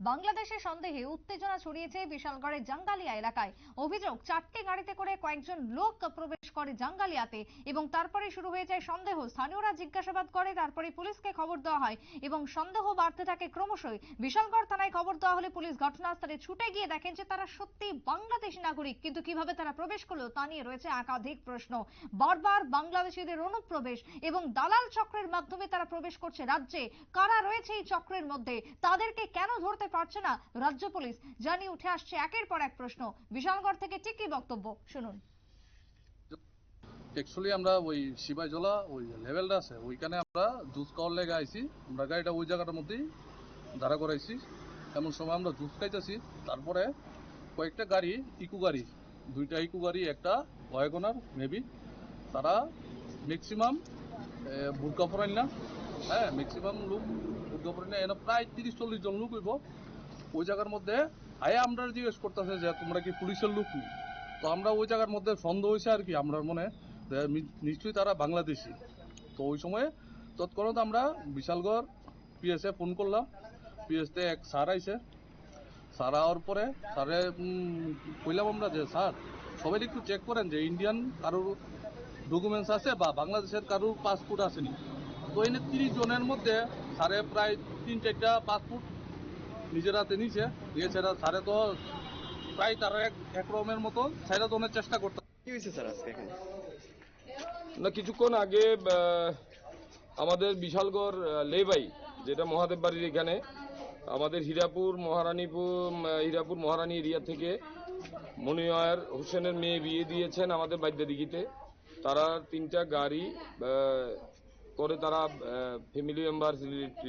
বাংলাদেশের সন্দেহে উত্তেজনা ছড়িয়েছে বিশালগড়ের জাঙ্গালিয়া এলাকায়। অভিযোগ, চারটি গাড়িতে করে কয়েকজন লোক প্রবেশ করে জাঙ্গালিয়াতে এবং তারপরে শুরু হয়ে যায় সন্দেহ। স্থানীয়রা জিজ্ঞাসাবাদ করে, তারপরে পুলিশকে খবর দেওয়া হয় এবং সন্দেহ বাড়তে থাকে ক্রমশই। বিশালগড় থানায় খবর দেওয়া হলে পুলিশ ঘটনাস্থলে ছুটে গিয়ে দেখেন যে তারা সত্যি বাংলাদেশি নাগরিক। কিন্তু কীভাবে তারা প্রবেশ করল তা নিয়ে রয়েছে একাধিক প্রশ্ন। বারবার বাংলাদেশিদের অনুপ্রবেশ এবং দালাল চক্রের মাধ্যমে তারা প্রবেশ করছে রাজ্যে। কারা রয়েছে এই চক্রের মধ্যে? তাদেরকে কেন ধরতে পারছে না রাজ্য পুলিশ। জানিয়ে উঠে আসছে একের পর এক প্রশ্ন। বিশালগড় থেকে ঠিক কি বক্তব্য? শুনুন। অ্যাকচুয়ালি আমরা ওই শিবাইজলা ওই লেভেলটা আছে, ওইখানে আমরা জুস খাওয়ার লেগে আইছি। আমরা গাড়িটা ওই জায়গাটার মধ্যেই দাঁড়া করাইছি। এমন সময় আমরা জুস খাইতেছি, তারপরে কয়েকটা গাড়ি, ইকো গাড়ি, দুইটা ইকো গাড়ি, একটা ওয়াগনার মেবি তারা ম্যাক্সিমাম বুর্কা পরাইন না। হ্যাঁ ম্যাক্সিমাম লোক পরাইন এনে প্রায় তিরিশ, চল্লিশ জন লোক হইব। ওই জায়গার মধ্যে, আয়া আমরা জিজ্ঞেস করতেছে যে, তোমরা কি পুলিশের লোক নি? তো আমরা ওই জায়গার মধ্যে সন্দেহ হয়েছে আর কি, আমরা মনে নিশ্চয়ই তারা বাংলাদেশি। তো ওই সময়ে তৎক্ষণাৎ আমরা বিশালগড় পিএসএ ফোন করলাম। পিএসতে এক স্যার আইছে। স্যার আওয়ার পরে, স্যারে কইলাম আমরা যে, স্যার, সবাই একটু চেক করেন যে ইন্ডিয়ান কারোর ডকুমেন্টস আছে বা বাংলাদেশের কারোর পাসপোর্ট আসেনি? এনে তিরিশ জনের মধ্যে স্যারে প্রায় তিন চারটা পাসপোর্ট নিজের হাতে নিছে এছাড়া স্যারে তো প্রায় তারা এক এক রকমের মতো সাইরা তোনের চেষ্টা করতে কি হয়েছে স্যার আজকে এখানে? না কিছুক্ষণ আগে আমাদের বিশালগড় লেবাই যেটা মহাদেব বাড়ির এখানে আমাদের হীরাপুর মহারানীপুর হীরাপুর মহারানী এরিয়া থেকে মনিয়ার হোসেনের মেয়ে বিয়ে দিয়েছেন আমাদের বাদ্যাদিঘিতে তারা তিনটা গাড়ি করে তারা ফ্যামিলি মেম্বার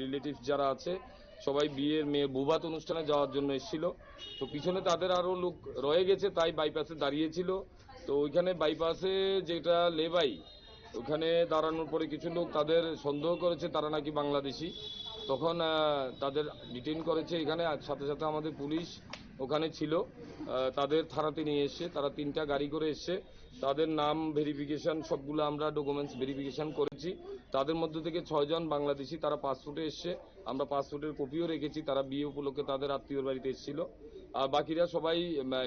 রিলেটিভ যারা আছে, সবাই বিয়ের মেয়ে, বুবাত অনুষ্ঠানে যাওয়ার জন্য এসেছিল। তো পিছনে তাদের আরও লোক রয়ে গেছে, তাই বাইপাসে দাঁড়িয়েছিল। তো ওইখানে বাইপাসে যেটা লেবাই, ওখানে দাঁড়ানোর পরে কিছু লোক তাদের সন্দেহ করেছে, তারা নাকি বাংলাদেশি। তখন তাদের ডিটেন করেছে এখানে সাথে সাথে আমাদের পুলিশ ওখানে ছিল। তাদের থানাতে নিয়ে এসছে তারা তিনটা গাড়ি করে এসছে তাদের নাম ভেরিফিকেশন সবগুলো আমরা ডকুমেন্টস ভেরিফিকেশন করেছি। তাদের মধ্যে থেকে ছয়জন বাংলাদেশি, তারা পাসপোর্টে এসছে আমরা পাসপোর্টের কপিও রেখেছি। তারা বিয়ে উপলক্ষে তাদের আত্মীয়র বাড়িতে এসেছিল। আর বাকিরা সবাই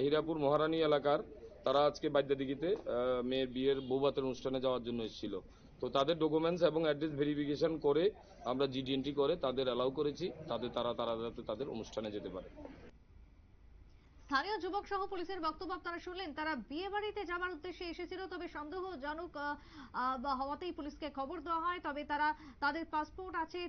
হীরাপুর মহারানী এলাকার, তারা আজকে বাদ্যাদিঘিতে মেয়ের বিয়ের বৌভাতের অনুষ্ঠানে যাওয়ার জন্য এসেছিল। তো তাদের ডকুমেন্টস এবং অ্যাড্রেস ভেরিফিকেশন করে আমরা জিডিএনটি করে তাদের অ্যালাউ করেছি। তাদের, তারা তারা যাতে তাদের অনুষ্ঠানে যেতে পারে। স্থানীয় যুবক সহ পুলিশের বক্তব্য আপনারা শুনলেন। তারা বিয়ে বাড়িতে যাওয়ার উদ্দেশ্যে এসেছিল, তবে সন্দেহজনক হওয়াতেই পুলিশকে খবর দেওয়া হয়। তবে তারা, তাদের পাসপোর্ট আছে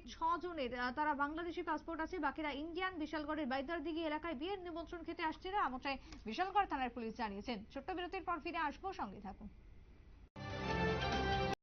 জনের তারা বাংলাদেশি পাসপোর্ট আছে, বাকিরা ইন্ডিয়ান। বিশালগড়ের বাইদার দিঘি এলাকায় বিয়ের নিমন্ত্রণ খেতে আসছিল এমনটাই বিশালগড় থানার পুলিশ জানিয়েছেন। ছোট্ট বিরতির পর ফিরে আসব, সঙ্গে থাকুন।